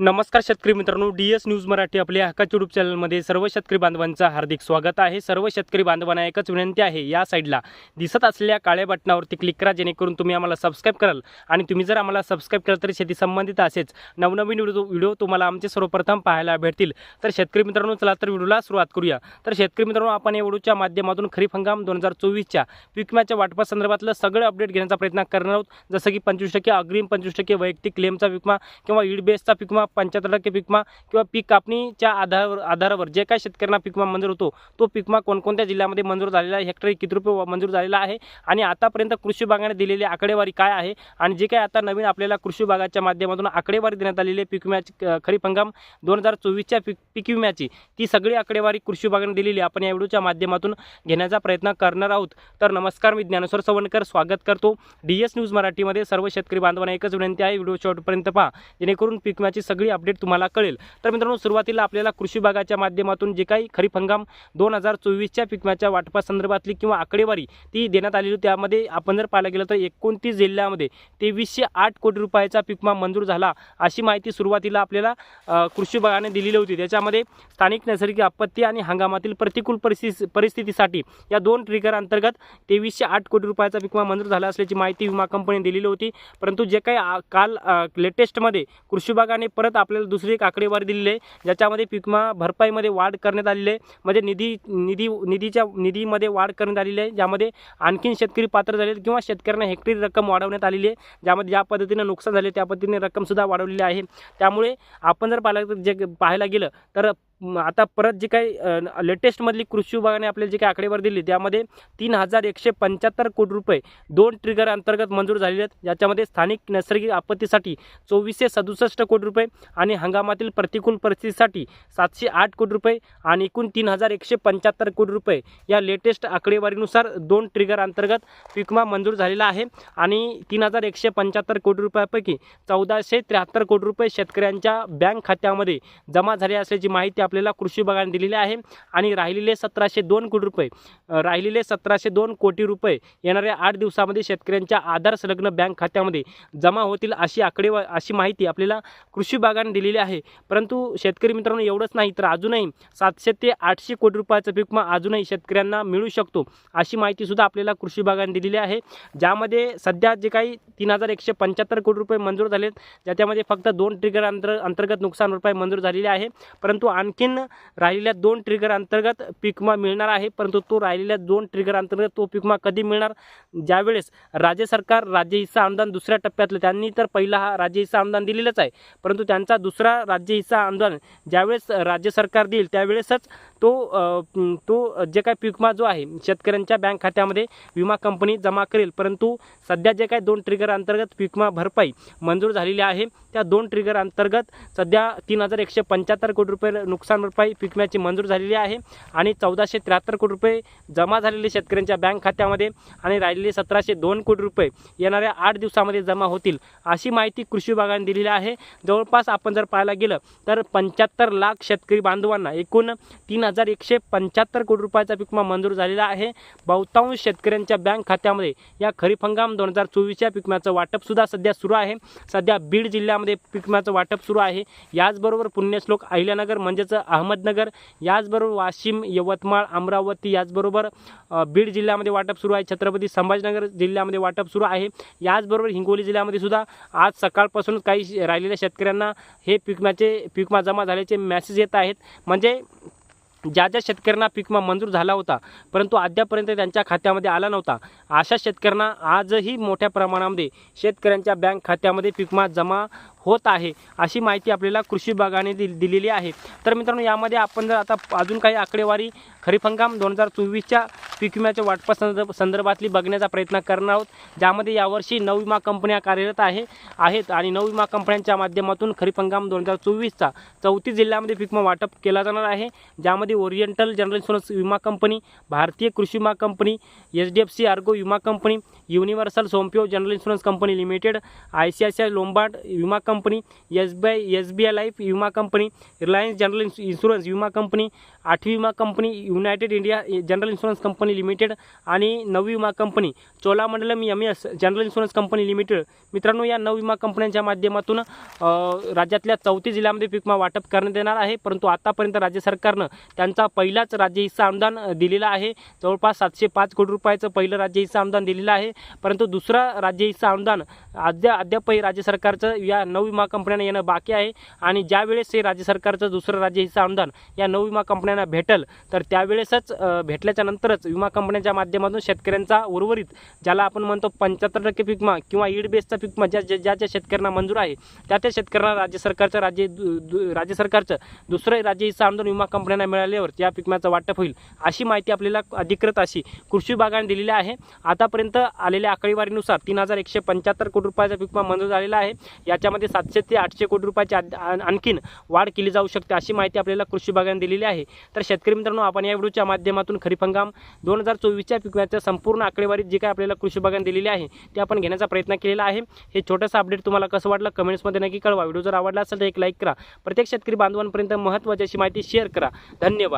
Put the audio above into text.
नमस्कार शेतकरी मित्रांनो डी एस न्यूज मराठी आपल्या हक्काच्या यूट्यूब चॅनलमध्ये सर्व शेतकरी बांधवांचं हार्दिक स्वागत आहे. सर्व शेतकरी बांधवांना एकच विनंती आहे या साईडला दिसत असलेल्या काळ्या बटनावरती क्लिक करा जेणेकरून तुम्ही आम्हाला सबस्क्राईब कराल. आणि तुम्ही जर आम्हाला सबस्क्राईब केलं तर शेती संबंधित असेच नवनवीन व्हिडिओ व्हिडिओ तुम्हाला आमचे सर्वप्रथम पाहायला भेटतील. तर शेतकरी मित्रांनो चला तर व्हिडिओला सुरुवात करूया. तर शेतकरी मित्रांनो आपण या व्हिडिओच्या माध्यमातून खरीप हंगाम दोन हजार चोवीसच्या विकम्याच्या वाटपासंदर्भातलं सगळं अपडेट घेण्याचा प्रयत्न करणार आहोत. जसं की पंचवीस टक्के अग्रिम पंचवीस टक्के वैयक्तिक क्लेमचा विकमा किंवा ईड बेसचा पिकमा पंच्याहत्तर टक्के पिकमा किंवा पीक कापणीच्या आधारावर आधारावर जे काही शेतकऱ्यांना पिकमा मंजूर होतो तो पिकमा कोणकोणत्या जिल्ह्यामध्ये मंजूर झालेला आहे? हेक्टरी किती रुपये मंजूर झालेला आहे? आणि आतापर्यंत कृषी विभागाने दिलेली आकडेवारी काय आहे? आणि जे काय आता नवीन आपल्याला कृषी विभागाच्या माध्यमातून आकडेवारी देण्यात आलेली आहे पीक विम्याची खरीप हंगाम दोन हजार चोवीसच्या पीक पीक विम्याची ती सगळी आकडेवारी कृषी विभागाने दिलेली आहे. आपण या व्हिडिओच्या माध्यमातून घेण्याचा प्रयत्न करणार आहोत. तर नमस्कार मी ज्ञानेश्वर सवणकर. स्वागत करतो. डी एस न्यूज मराठीमध्ये सर्व शेतकरी बांधवांना एकच विनंती आहे. व्हिडिओ शॉर्टपर्यंत पहा. जेणेकरून पीक विम्याची सगळी सगळी अपडेट तुम्हाला कळेल. तर मित्रांनो सुरुवातीला आपल्याला कृषी विभागाच्या माध्यमातून जे काही खरीप हंगाम दोन हजार चोवीसच्या पीक वाटपासंदर्भातली किंवा आकडेवारी ती देण्यात आलेली होती. त्यामध्ये आपण जर पाहायला गेलं तर एकोणतीस जिल्ह्यामध्ये तेवीसशे आठ कोटी रुपयाचा पिकमा मंजूर झाला अशी माहिती सुरुवातीला आपल्याला कृषी विभागाने दिलेली होती. त्याच्यामध्ये स्थानिक नैसर्गिक आपत्ती आणि हंगामातील प्रतिकूल परिस्थिती परिस्थितीसाठी या दोन ट्रिगर अंतर्गत तेवीसशे आठ कोटी रुपयाचा पिकमा मंजूर झाला असल्याची माहिती विमा कंपनीने दिलेली होती. परंतु जे काही काल लेटेस्टमध्ये कृषी विभागाने परत आपल्याला दुसरी एक आकडेवारी दिलेली आहे ज्याच्यामध्ये पिकमा भरपाईमध्ये वाढ करण्यात आलेली आहे. म्हणजे निधी निधी निधीच्या निधीमध्ये वाढ करण्यात आलेली आहे ज्यामध्ये आणखीन शेतकरी पात्र झाले आहेत किंवा शेतकऱ्यांना हेक्टरी रक्कम वाढवण्यात आलेली आहे ज्यामध्ये ज्या पद्धतीनं नुकसान झाले त्या पद्धतीने रक्कमसुद्धा वाढवलेली आहे. त्यामुळे आपण जर पाहिलं जे पाहायला गेलं तर आता परत जे काही लेटेस्टमधली कृषी विभागाने आपल्याला जे काही आकडेवारी दिली त्यामध्ये तीन हजार एकशे पंच्याहत्तर कोटी रुपये दोन ट्रिगर अंतर्गत मंजूर झालेले आहेत. ज्याच्यामध्ये स्थानिक नैसर्गिक आपत्तीसाठी चोवीसशे सदुसष्ट कोटी रुपये आणि हंगामातील प्रतिकूल परिस्थितीसाठी सातशे आठ कोटी रुपये आणि एकूण तीन हजार एकशे पंच्याहत्तर कोटी रुपये या लेटेस्ट आकडेवारीनुसार दोन ट्रिगर अंतर्गत पिकमा मंजूर झालेला आहे. आणि तीन हजार एकशे पंच्याहत्तर कोटी रुपयापैकी चौदाशे त्र्याहत्तर कोटी रुपये शेतकऱ्यांच्या बँक खात्यामध्ये जमा झाले असल्याची माहिती आपल्याला कृषी विभागाने दिलेली आहे आणि राहिलेले सतराशे दोन कोटी रुपये राहिलेले सतराशे दोन कोटी रुपये येणाऱ्या आठ दिवसामध्ये शेतकऱ्यांच्या आधार संलग्न बँक खात्यामध्ये जमा होतील अशी आकडेवा अशी माहिती आपल्याला कृषी विभागाने दिलेली आहे. परंतु शेतकरी मित्रांनो एवढंच नाही तर अजूनही सातशे ते आठशे कोटी रुपयाचा पीक विमा अजूनही शेतकऱ्यांना मिळू शकतो अशी माहितीसुद्धा आपल्याला कृषी विभागाने दिलेली आहे. ज्यामध्ये सध्या जे काही तीन हजार एकशे पंच्याहत्तर कोटी रुपये मंजूर झालेत ज्याच्यामध्ये फक्त दोन ट्रिगर अंतर अंतर्गत नुकसान भरपाई मंजूर झालेली आहे. परंतु आणखी आणखीन राहिलेल्या दोन ट्रिगर अंतर्गत पिकमा विमा मिळणार आहे परंतु तो राहिलेल्या दोन ट्रिगर अंतर्गत तो पिकमा कधी मिळणार? ज्यावेळेस राज्य सरकार राज्य हिस्सा अनुदान दुसऱ्या टप्प्यातलं त्यांनी तर पहिला हा राज्य हिस्सा अनुदान दिलेलंच आहे परंतु त्यांचा दुसरा राज्य हिस्सा अनुदान ज्यावेळेस राज्य सरकार देईल त्यावेळेसच तो तो जे काय पिकमा विमा जो आहे शेतकऱ्यांच्या बँक खात्यामध्ये विमा कंपनी जमा करेल परंतु सध्या जे काय दोन ट्रिगर अंतर्गत पीक विमा भरपाई मंजूर झालेली आहे त्या दोन ट्रिगर अंतर्गत सध्या तीन हजार एकशे पंच्याहत्तर कोटी रुपये नुकसान नुकसान भरपाई पीक विम्याची मंजूर झालेली आहे आणि चौदाशे त्र्याहत्तर कोटी रुपये जमा झालेले शेतकऱ्यांच्या बँक खात्यामध्ये आणि राहिलेले सतराशे दोन कोटी रुपये येणाऱ्या आठ दिवसामध्ये जमा होतील अशी माहिती कृषी विभागाने दिलेली आहे. जवळपास आपण जर पाहायला गेलं तर पंच्याहत्तर लाख शेतकरी बांधवांना एकूण तीन हजार एकशे पंच्याहत्तर कोटी रुपयाचा पीक विमा मंजूर झालेला आहे. बहुतांश शेतकऱ्यांच्या बँक खात्यामध्ये या खरीप हंगाम दोन हजार चोवीसच्या पीक विम्याचं वाटपसुद्धा सध्या सुरू आहे. सध्या बीड जिल्ह्यामध्ये पीक विम्याचं वाटप सुरू आहे. याचबरोबर पुण्यश्लोक अहिल्यानगर म्हणजेच अहमदनगर याचबरोबर वाशिम यवतमाळ अमरावती याचबरोबर बीड जिल्ह्यामध्ये वाटप सुरू आहे. छत्रपती संभाजीनगर जिल्ह्यामध्ये वाटप सुरू आहे. याचबरोबर हिंगोली जिल्ह्यामध्ये सुद्धा आज सकाळपासूनच काही राहिलेल्या शेतकऱ्यांना हे पिकमाचे पिकमा जमा झाल्याचे मेसेज येत आहेत. म्हणजे ज्या ज्या शेतकऱ्यांना पिकमा मंजूर झाला होता परंतु अद्यापर्यंत त्यांच्या खात्यामध्ये आला नव्हता. अशा शेतकऱ्यांना आजही मोठ्या प्रमाणामध्ये शेतकऱ्यांच्या बँक खात्यामध्ये पिकमा जमा होत आहे अशी माहिती आपल्याला कृषी विभागाने दिल दिलेली आहे. तर मित्रांनो यामध्ये आपण जर आता अजून काही आकडेवारी खरीप हंगाम दोन हजार चोवीसच्या पीक विम्याच्या वाटपा संदर्भ संदर्भातली बघण्याचा प्रयत्न करणार आहोत. ज्यामध्ये यावर्षी नऊ विमा कंपन्या कार्यरत आहे आहेत आणि नऊ विमा कंपन्यांच्या माध्यमातून खरीप हंगाम दोन हजार चोवीसचा चौतीस जिल्ह्यामध्ये पीक विमा वाटप केला जाणार आहे. ज्यामध्ये ओरिएंटल जनरल इन्शुरन्स विमा कंपनी भारतीय कृषी विमा company H D F C Ergo विमा company Universal Sompo General Insurance company limited I C I C I Lombard विमा company company S B I S B I life विमा company Reliance General insu insurance विमा company आठवी विमा company United India General Insurance company limited आणि नवी विमा company. Cholamandalam M S General Insurance company limited मित्रांनो या नऊ विमा कंपन्यांच्या माध्यमातून राज्यातल्या चौथी जिल्ह्यामध्ये पीक विमा वाटप करण्यात येणार आहे. परंतु आतापर्यंत राज्य सरकारनं त्यांचा पहिलाच राज्य हिस्सा अनुदान दिलेला आहे. जवळपास सातशे पाच कोटी रुपयाचं पहिलं राज्य हिस्सा अनुदान दिलेलं आहे. परंतु दुसरा राज्य हिस्सा अनुदान अद्या अद्यापही राज्य सरकारचं या नऊ विमा कंपन्यांना येणं बाकी आहे. आणि ज्यावेळेस हे राज्य सरकारचं दुसरं राज्य हिस्सा अनुदान या नऊ विमा कंपन्यांना भेटल तर त्यावेळेसच भेटल्याच्या नंतरच विमा कंपन्यांच्या माध्यमातून शेतकऱ्यांचा उर्वरित ज्याला आपण म्हणतो पंच्याहत्तर टक्के पीक विमा किंवा ईड बेसचा पीक विमा ज्या ज्या ज्या ज्या शेतकऱ्यांना मंजूर आहे त्या त्या शेतकऱ्यांना राज्य सरकारचं राज्य दु- दु- राज्य सरकारचं दुसरं राज्य हिस्सा अनुदान विमा कंपन्यांना मिळाल्यावर या पीक विम्याचं वाटप होईल अशी माहिती आपल्याला अधिकृत अशी कृषी विभागाने दिलेली आहे. आतापर्यंत आलेल्या आकडेवारीनुसार तीन हजार एकशे पंच्याहत्तर कोटी रुपयाचा पीक विमा मंजूर झालेला आहे. याच्यामध्ये सातशे ते आठशे कोटी रुपयाची आणखीन वाढ केली जाऊ शकते अशी माहिती आपल्याला कृषी विभागाने दिलेली आहे. तर शेतकरी मित्रांनो आपण या व्हिडिओच्या माध्यमातून खरीप हंगाम दोन हजार चोवीसच्या पिकव्याच्या संपूर्ण आकडेवारीत जे काय आपल्याला कृषी विभागाने दिलेली आहे ते आपण घेण्याचा प्रयत्न केलेला आहे. हे छोटंसं अपडेट तुम्हाला कसं वाटलं कमेंट्समध्ये नक्की कळवा. व्हिडिओ जर आवडला असेल तर एक लाईक करा. प्रत्येक शेतकरी बांधवांपर्यंत महत्त्वाची अशी माहिती शेअर करा. धन्यवाद.